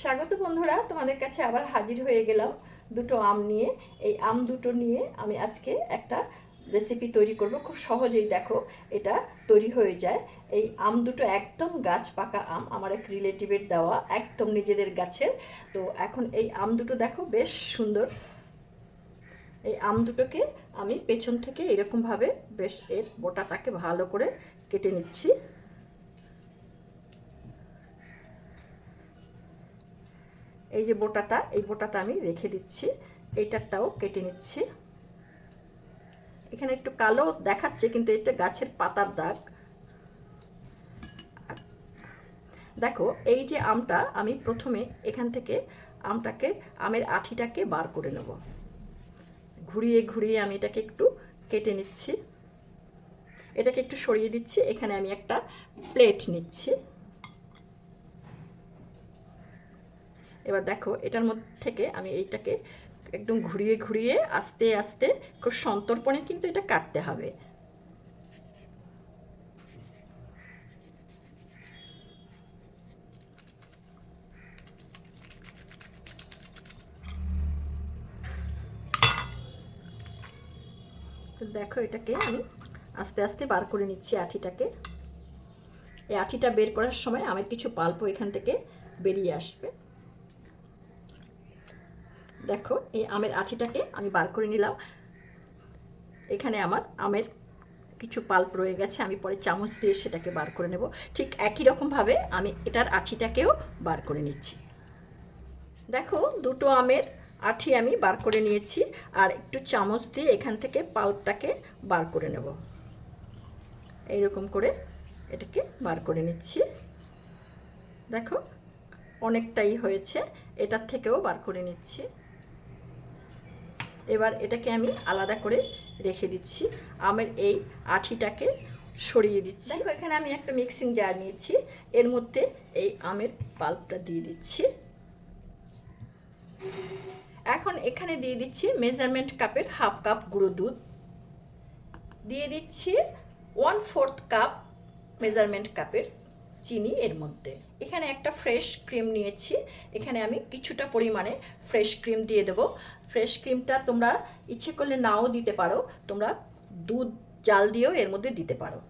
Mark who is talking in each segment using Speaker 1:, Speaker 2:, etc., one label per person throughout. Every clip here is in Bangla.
Speaker 1: স্বাগত বন্ধুরা, তোমাদের কাছে আবার হাজির হয়ে গেলাম দুটো আম নিয়ে। এই আম দুটো নিয়ে আমি আজকে একটা রেসিপি তৈরি করব। খুব সহজেই দেখো, এটা তৈরি হয়ে যায়। এই আম দুটো একদম গাছ পাকা আম, আমার এক রিলেটিভের দেওয়া, একদম নিজেদের গাছের। তো এখন এই আম দুটো দেখো, বেশ সুন্দর। এই আম দুটোকে আমি পেছন থেকে এরকমভাবে বেশ এর বোটাটাকে ভালো করে কেটে নিচ্ছি। এই যে বোটাটা, এই বোটাটা আমি রেখে দিচ্ছি। এইটারটাও কেটে নিচ্ছি। এখানে একটু কালো দেখাচ্ছে, কিন্তু এটা গাছের পাতার দাগ। দেখো, এই যে আমটা, আমি প্রথমে এখান থেকে আমটাকে, আমের আঠিটাকে বার করে নেব। ঘুরিয়ে ঘুরিয়ে আমি এটাকে একটু কেটে নিচ্ছি। এটাকে একটু সরিয়ে দিচ্ছি। এখানে আমি একটা প্লেট নিচ্ছি। এবার দেখো, এটার মধ্যে থেকে আমি এইটাকে একদম ঘুরিয়ে ঘুরিয়ে আস্তে আস্তে খুব সন্তর্পণে কিন্তু এটা কাটতে হবে। দেখো এটাকে আমি আস্তে আস্তে বার করে নিচ্ছি আঠিটাকে। এই আঠিটা বের করার সময় আমার কিছু পাল্প এখান থেকে বেরিয়ে আসবে। দেখো, এই আমের আঠিটাকে আমি বার করে নিলাম। এখানে আমার আমের কিছু পাল্প রয়ে গেছে, আমি পরে চামচ দিয়ে সেটাকে বার করে নেব। ঠিক একই রকমভাবে আমি এটার আঠিটাকেও বার করে নিচ্ছি। দেখো, দুটো আমের আঠি আমি বার করে নিয়েছি, আর একটু চামচ দিয়ে এখান থেকে পাল্পটাকে বার করে নেব। এইরকম করে এটাকে বার করে নিচ্ছি। দেখো, অনেকটাই হয়েছে, এটার থেকেও বার করে নিচ্ছি। এবার এটাকে আমি আলাদা করে রেখে দিচ্ছি। আমের এই আঠিটাকে সরিয়ে দিচ্ছি। দেখো, এখানে আমি একটা মিক্সিং জার নিয়েছি। এর মধ্যে এই আমের পাল্পটা দিয়ে দিচ্ছি। এখন এখানে দিয়ে দিচ্ছি মেজারমেন্ট কাপের হাফ কাপ গুঁড়ো দুধ। দিয়ে দিচ্ছি ওয়ান ফোর্থ কাপ মেজারমেন্ট কাপের চিনি এর মধ্যে। এখানে একটা ফ্রেশ ক্রিম নিয়েছি। এখানে আমি কিছুটা পরিমাণে ফ্রেশ ক্রিম দিয়ে দেবো। ফ্রেশ ক্রিমটা তোমরা ইচ্ছে করলে নাও দিতে পারো। তোমরা দুধ, জাল দিয়েও এর মধ্যে দিতে পারো।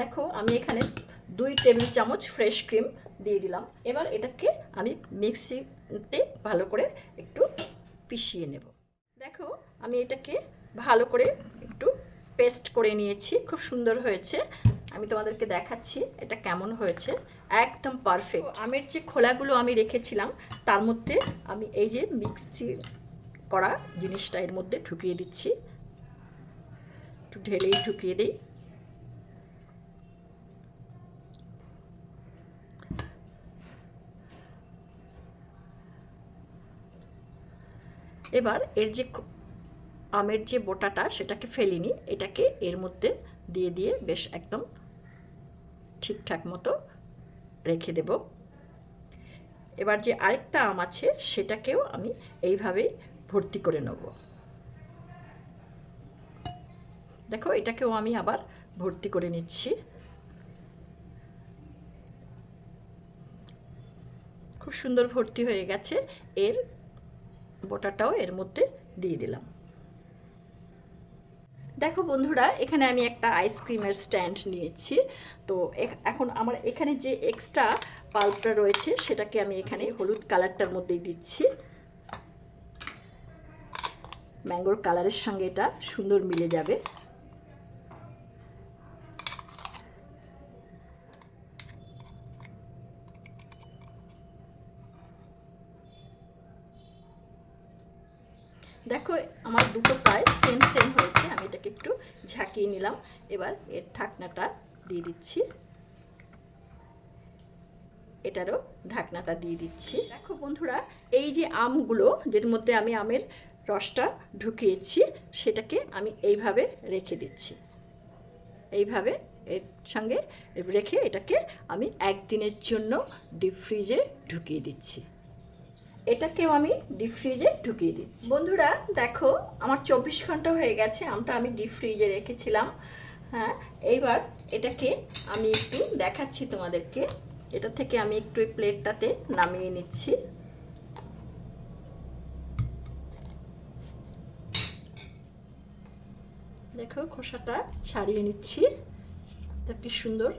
Speaker 1: দেখো, আমি এখানে দুই টেবিল চামচ ফ্রেশ ক্রিম দিয়ে দিলাম। এবার এটাকে আমি মিক্সিতে ভালো করে একটু পিষিয়ে নেব। দেখো, আমি এটাকে ভালো করে একটু পেস্ট করে নিয়েছি। খুব সুন্দর হয়েছে। আমি তোমাদেরকে দেখাচ্ছি এটা কেমন হয়েছে। একদম পারফেক্ট। আমের যে খোলাগুলো আমি রেখেছিলাম, তার মধ্যে আমি এই যে মিক্সি করা জিনিসটা এর মধ্যে ঢুকিয়ে দিচ্ছি। একটু ঢেলেই ঢুকিয়ে দিই। এবার এর যে আমের যে বোটাটা, সেটাকে ফেলিনি এটাকে এর মধ্যে দিয়ে দিয়ে বেশ একদম ঠিকঠাক মতো রেখে দেব। এবার যে আরেকটা আম আছে, সেটাকেও আমি এইভাবেই ভর্তি করে নেব। দেখো, এটাকেও আমি আবার ভর্তি করে নিচ্ছি। খুব সুন্দর ভর্তি হয়ে গেছে। এর বোটাটাও এর মধ্যে দিয়ে দিলাম। দেখো বন্ধুরা, এখানে আমি একটা আইসক্রিমের স্ট্যান্ড নিয়েছি। তো এখন আমার এখানে যে এক্সট্রা পাল্পটা রয়েছে, সেটাকে আমি এখানে হলুদ কালারটার মধ্যেই দিচ্ছি। ম্যাঙ্গোর কালারের সঙ্গে এটা সুন্দর মিলে যাবে। দেখো, আমার দুটো প্রায় সেম সেম হয়েছে আমি এটাকে একটু ঝাঁকিয়ে নিলাম। এবার এর ঢাকনাটা দিয়ে দিচ্ছি। এটারও ঢাকনাটা দিয়ে দিচ্ছি। দেখো বন্ধুরা, এই যে আমগুলো, যের মধ্যে আমি আমের রসটা ঢুকিয়েছি, সেটাকে আমি এইভাবে রেখে দিচ্ছি। এইভাবে এর সঙ্গে রেখে এটাকে আমি একদিনের জন্য ডিপ ফ্রিজে ঢুকিয়ে দিচ্ছি। এটাকেও আমি ডিপ ফ্রিজে ঢুকিয়ে দিচ্ছি। বন্ধুরা, দেখো, আমার চব্বিশ ঘণ্টা হয়ে গেছে, আমটা আমি ডিপ ফ্রিজে রেখেছিলাম। হ্যাঁ এইবার এটাকে আমি একটু দেখাচ্ছি তোমাদেরকে। এটা থেকে আমি একটু প্লেটটাতে নামিয়ে নিচ্ছি। দেখো, খোসাটা ছাড়িয়ে নিচ্ছি। কি সুন্দর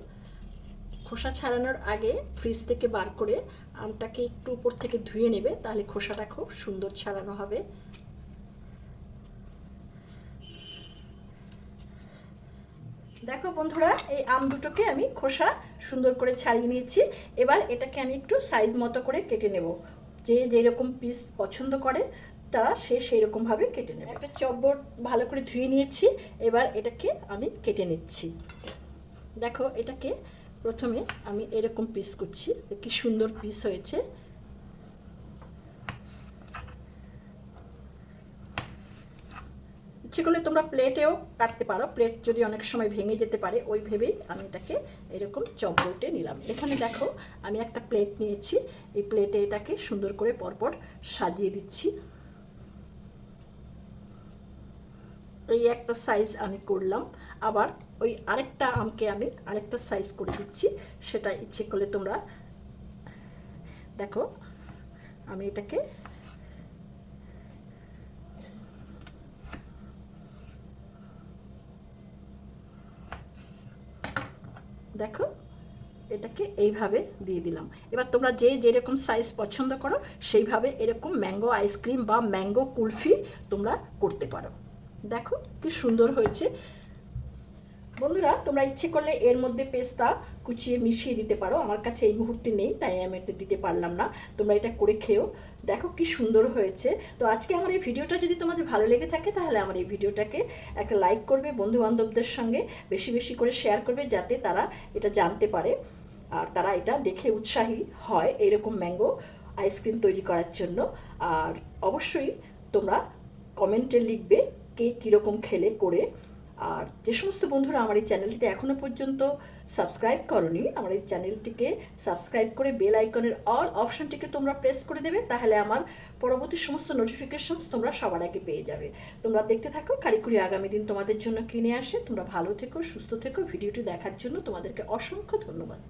Speaker 1: খোসা ছাড়ানোর আগে ফ্রিজ থেকে বার করে আমটাকে একটু উপর থেকে ধুয়ে নেবে, তাহলে খোসাটা খুব সুন্দর ছাড়ানো হবে। দেখো বন্ধুরা, এই আম দুটোকে আমি খোসা সুন্দর করে ছাড়িয়ে নিয়েছি। এবার এটাকে আমি একটু সাইজ মতো করে কেটে নেব। যে যেরকম পিস পছন্দ করে তারা সে সেই রকমভাবে কেটে নেবে। একটা চব্বর ভালো করে ধুয়ে নিয়েছি, এবার এটাকে আমি কেটে নিচ্ছি। দেখো, এটাকে প্রথমে আমি এরকম পিস করছি কি সুন্দর পিস হয়েছে। ইচ্ছে করলে তোমরা প্লেটেও কাটতে পারো, প্লেট যদি অনেক সময় ভেঙে যেতে পারে, ওই ভেবেই আমি এটাকে এরকম চপটে নিলাম। এখানে দেখো, আমি একটা প্লেট নিয়েছি, এই প্লেটে এটাকে সুন্দর করে পরপর সাজিয়ে দিচ্ছি। এই একটা সাইজ আমি করলাম। আবার ওই আরেকটা আমকে আমি আরেকটা সাইজ করে দিচ্ছি। সেটা ইচ্ছে করলে তোমরা দেখো, আমি এটাকে দেখো, এটাকে এইভাবে দিয়ে দিলাম। এবার তোমরা যে যেরকম সাইজ পছন্দ করো, সেইভাবে এরকম ম্যাঙ্গো আইসক্রিম বা ম্যাঙ্গো কুলফি তোমরা করতে পারো। দেখো কি সুন্দর হয়েছে। বন্ধুরা, তোমরা ইচ্ছে করলে এর মধ্যে পেস্তা কুচিয়ে মিশিয়ে দিতে পারো। আমার কাছে এই মুহূর্তে নেই, তাই আমি এটা দিতে পারলাম না। তোমরা এটা করে খেও। দেখো কি সুন্দর হয়েছে। তো আজকে আমার এই ভিডিওটা যদি তোমাদের ভালো লেগে থাকে, তাহলে আমার এই ভিডিওটাকে একটা লাইক করবে বন্ধু বান্ধবদের সঙ্গে, বেশি বেশি করে শেয়ার করবে যাতে তারা এটা জানতে পারে। আর তারা এটা দেখে উৎসাহী হয় এরকম ম্যাঙ্গো আইসক্রিম তৈরি করার জন্য। আর অবশ্যই তোমরা কমেন্টে লিখবে কে কীরকম খেলে করে। আর যে সমস্ত বন্ধুরা আমার এই চ্যানেলটিতে এখনও পর্যন্ত সাবস্ক্রাইব করনি, আমার এই চ্যানেলটিকে সাবস্ক্রাইব করে বেল আইকনের অল অপশানটিকে তোমরা প্রেস করে দেবে, তাহলে আমার পরবর্তী সমস্ত নোটিফিকেশনস তোমরা সবার আগে পেয়ে যাবে। তোমরা দেখতে থাকো, কারিকুরি আগামী দিন তোমাদের জন্য কিনে আসে। তোমরা ভালো থেকো, সুস্থ থেকো। ভিডিওটি দেখার জন্য তোমাদেরকে অসংখ্য ধন্যবাদ।